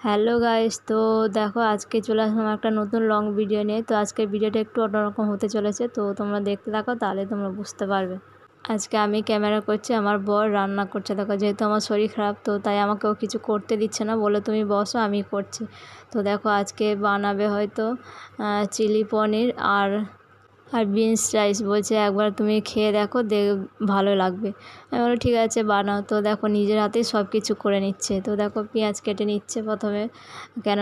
Hello guys, তো দেখো আজকে চলে আসলাম একটা নতুন লং ভিডিও নিয়ে। তো আজকের ভিডিওটা একটু অন্যরকম হতে চলেছে। তো তোমরা দেখতে থাকো, তাহলে তোমরা বুঝতে পারবে। আজকে আমি ক্যামেরা করছি, আমার বর রান্না করছে। দেখো, যেহেতু আমার শরীর খারাপ, তো তাই আমাকেও কিছু করতে দিচ্ছে না। বলে, তুমি বসো, আমি করছি। তো দেখো, আজকে বানাবে হয়তো চিলি পনির আর আর বিনস রাইস বলছে, একবার তুমি খেয়ে দেখো, দে, ভালো লাগবে। আমি বলো ঠিক আছে, বানাও। তো দেখো, নিজের হাতেই সব কিছু করে নিচ্ছে। তো দেখো, পেঁয়াজ কেটে নিচ্ছে প্রথমে, কেন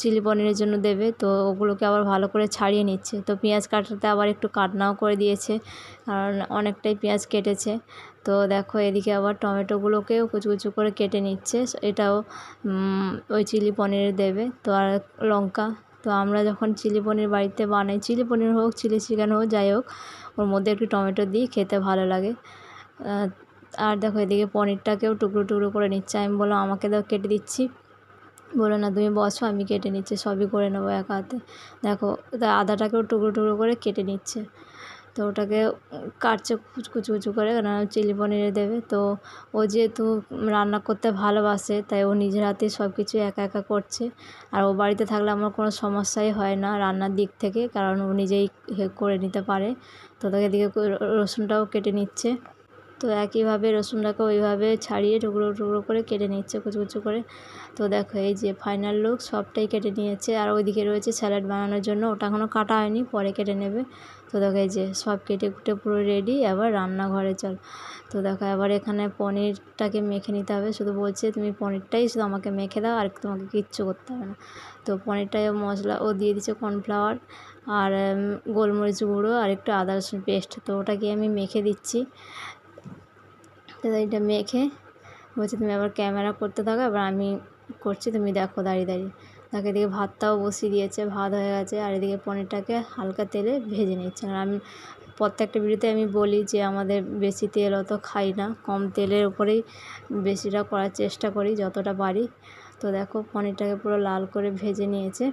চিলি পনিরের জন্য দেবে। তো ওগুলোকে আবার ভালো করে ছাড়িয়ে নিচ্ছে। তো পেঁয়াজ কাটাতে আবার একটু কাটনাও করে দিয়েছে, কারণ অনেকটাই পেঁয়াজ কেটেছে। তো দেখো, এদিকে আবার টমেটোগুলোকেও কুচু কুচু করে কেটে নিচ্ছে। এটাও ওই চিলি পনিরে দেবে। তো আর লঙ্কা তো আমরা যখন চিলি পনির বাড়িতে বানাই, চিলি পনির হোক, চিলি চিকেন হোক, যাই হোক, ওর মধ্যে একটু টমেটো দিই, খেতে ভালো লাগে। আর দেখো এদিকে পনিরটাকেও টুকরো টুকরো করে নিচ্ছে। আমি বললাম, আমাকে দাও, কেটে দিচ্ছি। বলো না, তুমি বসো, আমি কেটে নিচ্ছি, সবই করে নেব এক হাতে। দেখো আদাটাকেও টুকরো টুকরো করে কেটে নিচ্ছে। তো ওটাকে কাটছে কুচু কুচু করে চিলি পনিরে দেবে। তো ও যেহেতু রান্না করতে ভালোবাসে, তাই ও নিজের হাতে সব কিছু একা একা করছে। আর ও বাড়িতে থাকলে আমার কোনো সমস্যাই হয় না রান্নার দিক থেকে, কারণ ও নিজেই করে নিতে পারে। তো তাকে দিকে রসুনটাও কেটে নিচ্ছে। তো একইভাবে রসুনটাকে ওইভাবে ছাড়িয়ে টুকরো টুকরো করে কেটে নিচ্ছে কুচু কুচু করে। তো দেখো এই যে ফাইনাল লুক সবটাই কেটে নিয়েছে। আর ওইদিকে রয়েছে স্যালাড বানানোর জন্য। ওটা এখনও কাটা হয়নি, পরে কেটে নেবে। তো দেখো এই যে সব কেটে কুটে পুরো রেডি আবার রান্নাঘরে চল। তো দেখো আবার এখানে পনিরটাকে মেখে নিতে হবে। শুধু বলছে তুমি পনিরটাই শুধু আমাকে মেখে দাও, আর তোমাকে কিচ্ছু করতে হবে না। তো পনিরটায় মশলা ও দিয়ে দিচ্ছে কর্নফ্লাওয়ার আর গোলমরিচ গুঁড়ো, আর একটু আদা রসুন পেস্ট তো ওটাকে আমি মেখে দিচ্ছি। তো এটা মেখে বলছে, তুমি আবার ক্যামেরা করতে থাকো এবার আমি করছি, তুমি দেখো, দাঁড়িয়ে দাঁড়িয়ে। তাকে এদিকে ভাতটাও বসিয়ে দিয়েছে, ভাত হয়ে গেছে, আর এদিকে পনিরটাকে হালকা তেলে ভেজে নিচ্ছে। আর আমি প্রত্যেকটা ভিডিওতে আমি বলি যে, আমাদের বেশি তেল অত খাই না, কম তেলের উপরেই বেশিটা করার চেষ্টা করি, যতটা পারি। তো দেখো, পনিরটাকে পুরো লাল করে ভেজে নিয়েছে।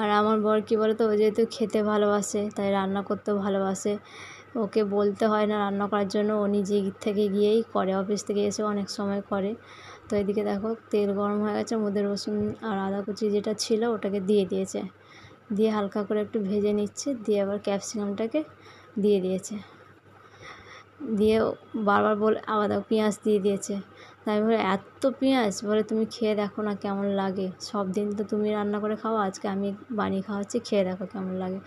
আর আমার বর কী বলে তো ও যেহেতু খেতে ভালোবাসে, তাই রান্না করতেও ভালোবাসে। ওকে বলতে হয় না রান্না করার জন্য। ও নিজে থেকে গিয়েই করে, অফিস থেকে এসে অনেক সময় করে। তো এদিকে দেখো, তেল গরম হয়ে গেছে মধ্যে রসুন আর আদা কুচি যেটা ছিল ওটাকে দিয়ে দিয়েছে। দিয়ে হালকা করে একটু ভেজে নিচ্ছে, দিয়ে আবার ক্যাপসিকামটাকে দিয়ে দিয়েছে। দিয়ে বারবার বলে, আবার দেখো পেঁয়াজ দিয়ে দিয়েছে। তাই বলে, এত পেঁয়াজ? বলে, তুমি খেয়ে দেখো না কেমন লাগে। সব দিন তো তুমি রান্না করে খাও, আজকে আমি বানিয়ে খাওয়াচ্ছি, খেয়ে দেখো কেমন লাগে।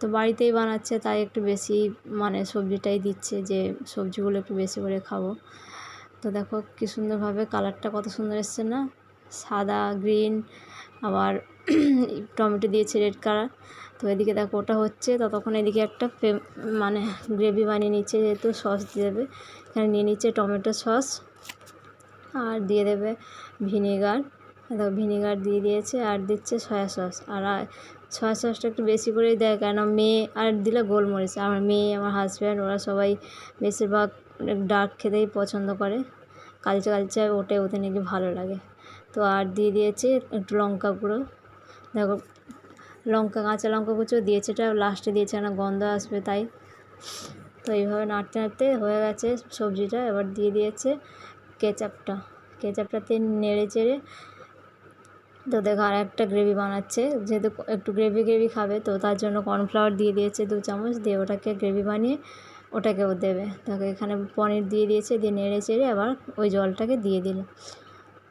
তো বাড়িতেই বানাচ্ছে, তাই একটু বেশি মানে সবজিটাই দিচ্ছে যে সবজিগুলো একটু বেশি করে খাব। তো দেখো কী সুন্দরভাবে কালারটা কত সুন্দর এসছে না? সাদা, গ্রিন, আবার টমেটো দিয়েছে রেড কালার। তো এদিকে দেখো ওটা হচ্ছে, ততক্ষণ এদিকে একটা মানে গ্রেভি বানিয়ে নিচ্ছে যেহেতু সস দিয়ে দেবে। এখানে নিয়ে নিচ্ছে টমেটো সস আর দিয়ে দেবে ভিনেগার। ভিনেগার দিয়ে দিয়েছে আর দিচ্ছে সয়া সস। আর সয়া সসটা একটু বেশি করেই দেয় কেন মেয়ে আর দিলে গোলমরিচ। আমার মেয়ে, আমার হাজব্যান্ড ওরা সবাই বেশিরভাগ ডার্ক খেতেই পছন্দ করে। কালচে কালচে ওটাই ওদের নাকি ভালো লাগে। তো আর দিয়ে দিয়েছে একটু লঙ্কা গুঁড়ো। দেখো, লঙ্কা, কাঁচা লঙ্কা কুচো দিয়েছে, এটা লাস্টে দিয়েছে না গন্ধ আসবে তাই। তো এইভাবে নাড়তে নাড়তে হয়ে গেছে সবজিটা। এবার দিয়ে দিয়েছে কেচাপটা। কেচাপটাতে নেড়ে চেড়ে তো দেখো আর একটা গ্রেভি বানাচ্ছে। যেহেতু একটু গ্রেভি গ্রেভি খাবে, তো তার জন্য কর্নফ্লাওয়ার দিয়ে দিয়েছে দু চামচ। দিয়ে ওটাকে গ্রেভি বানিয়ে ওটাকেও দেবে। তাকে এখানে পনির দিয়ে দিয়েছে, দিয়ে নেড়ে চেড়ে আবার ওই জলটাকে দিয়ে দিল।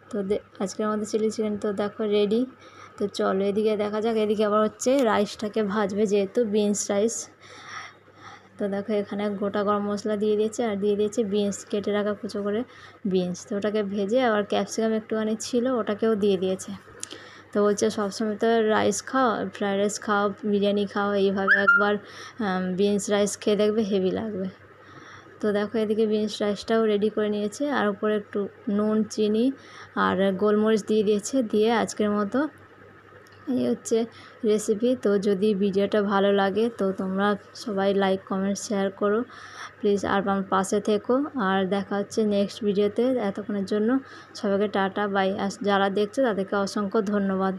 তো আজকের আমাদের চিলি চিকেন তো দেখো রেডি তো চলো এদিকে দেখা যাক, এদিকে আবার হচ্ছে রাইসটাকে ভাজবে যেহেতু বিনস রাইস তো দেখো এখানে গোটা গরম মশলা দিয়ে দিয়েছে, আর দিয়ে দিয়েছে বিনস কেটে রাখা কুচো করে বিনস তো ওটাকে ভেজে আবার ক্যাপসিকাম একটুখানি ছিল, ওটাকেও দিয়ে দিয়েছে। তো বলছে সবসময় তো রাইস খাও ফ্রায়েড রাইস খাও, বিরিয়ানি খাও, এইভাবে একবার বিনস রাইস খেয়ে দেখবে হেভি লাগবে। তো দেখো এদিকে বিনস রাইসটাও রেডি করে নিয়েছে, আর উপরে একটু নুন, চিনি আর গোলমরিচ দিয়ে দিয়েছে, দিয়ে আজকের মতো এই হচ্ছে রেসিপি তো যদি ভিডিওটা ভালো লাগে, তো তোমরা সবাই লাইক কমেন্ট শেয়ার করো। প্লিজ আর আমার পাশে থেকো। আর দেখা হচ্ছে নেক্সট ভিডিওতে এতক্ষণের জন্য সবাইকে টাটা বাই আর যারা দেখছে তাদেরকে অসংখ্য ধন্যবাদ।